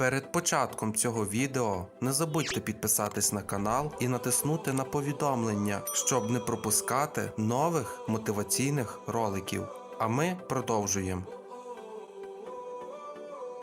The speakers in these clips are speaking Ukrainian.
перед початком цього відео не забудьте підписатись на канал і натиснути на повідомлення, щоб не пропускати нових мотиваційних роликів. А ми продовжуємо.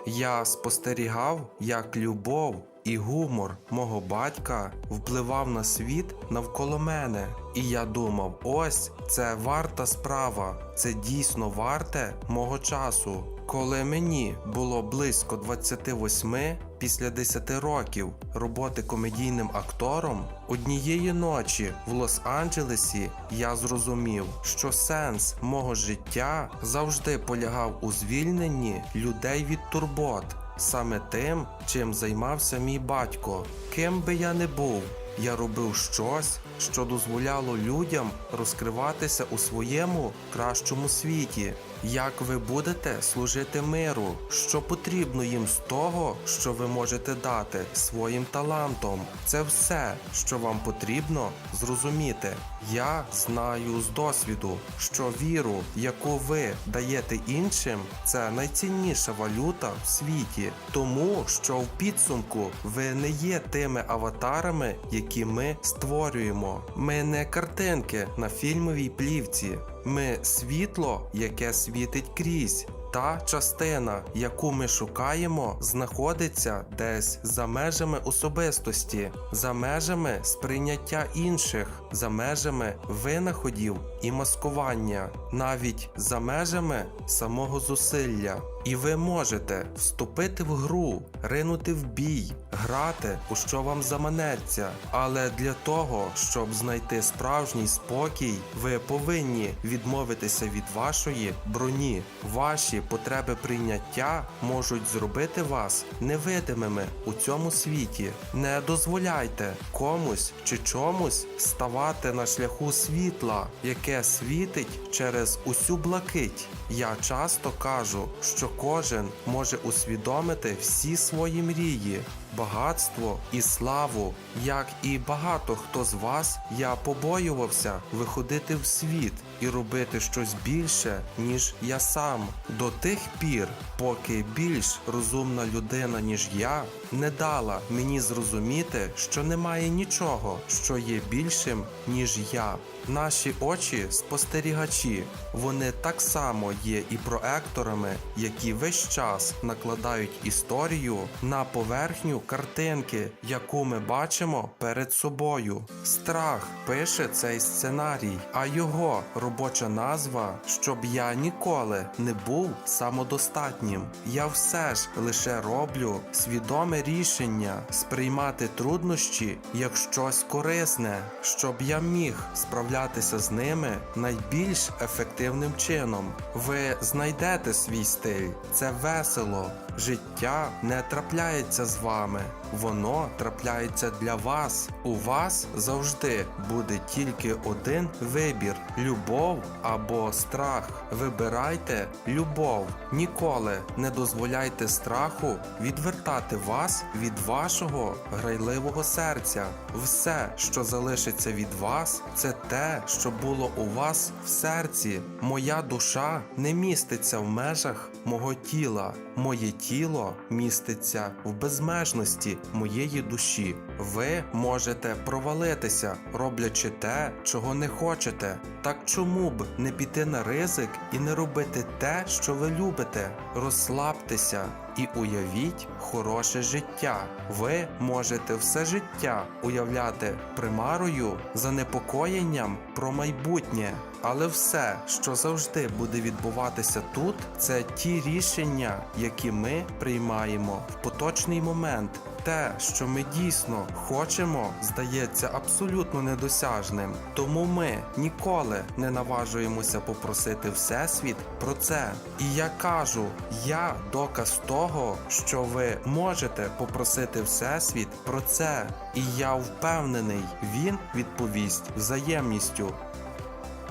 Я спостерігав, як любов і гумор мого батька впливав на світ навколо мене. І я думав: ось це варта справа, це дійсно варте мого часу. Коли мені було близько 28, після 10 років роботи комедійним актором, однієї ночі в Лос-Анджелесі я зрозумів, що сенс мого життя завжди полягав у звільненні людей від турбот, саме тим, чим займався мій батько. Ким би я не був, я робив щось, що дозволяло людям розкриватися у своєму кращому світі. Як ви будете служити миру? Що потрібно їм з того, що ви можете дати своїм талантом? Це все, що вам потрібно зрозуміти. Я знаю з досвіду, що віру, яку ви даєте іншим, це найцінніша валюта в світі, тому що в підсумку ви не є тими аватарами, які ми створюємо. Ми не картинки на фільмовій плівці. Ми світло, яке світить крізь. Та частина, яку ми шукаємо, знаходиться десь за межами особистості, за межами сприйняття інших, за межами винаходів і маскування, навіть за межами самого зусилля. І ви можете вступити в гру, ринути в бій, грати у що вам заманеться. Але для того, щоб знайти справжній спокій, ви повинні відмовитися від вашої броні. Ваші потреби прийняття можуть зробити вас невидимими у цьому світі. Не дозволяйте комусь чи чомусь ставати на шляху світла, яке світить через усю блакить. Я часто кажу, що кожен може усвідомити всі свої мрії, багатство і славу. Як і багато хто з вас, я побоювався виходити в світ і робити щось більше, ніж я сам. До тих пір, поки більш розумна людина, ніж я, не дала мені зрозуміти, що немає нічого, що є більшим, ніж я. Наші очі спостерігачі, вони так само є і проекторами, які весь час накладають історію на поверхню картинки, яку ми бачимо перед собою. Страх пише цей сценарій, а його робоча назва, щоб я ніколи не був самодостатнім. Я все ж лише роблю свідоме рішення сприймати труднощі як щось корисне, щоб я міг справлятися з ними найбільш ефективним чином. Ви знайдете свій стиль, це весело. Життя не трапляється з вами, воно трапляється для вас. У вас завжди буде тільки один вибір: любов або страх. Вибирайте любов. Ніколи не дозволяйте страху відвертати вас від вашого грайливого серця. Все, що залишиться від вас, це те, що було у вас в серці. Моя душа не міститься в межах мого тіла. Моє тіло міститься в безмежності моєї душі. Ви можете провалитися, роблячи те, чого не хочете. Так чому б не піти на ризик і не робити те, що ви любите? Розслабтеся і уявіть хороше життя. Ви можете все життя уявляти примарою, занепокоєнням про майбутнє. Але все, що завжди буде відбуватися тут, це ті рішення, які ми приймаємо в поточний момент. Те, що ми дійсно хочемо, здається абсолютно недосяжним. Тому ми ніколи не наважуємося попросити Всесвіт про це. І я кажу, я доказ того, що ви можете попросити Всесвіт про це. І я впевнений, він відповість взаємністю.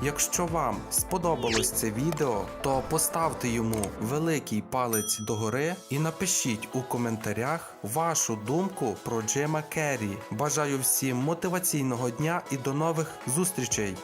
Якщо вам сподобалось це відео, то поставте йому великий палець догори і напишіть у коментарях вашу думку про Джима Керрі. Бажаю всім мотиваційного дня і до нових зустрічей!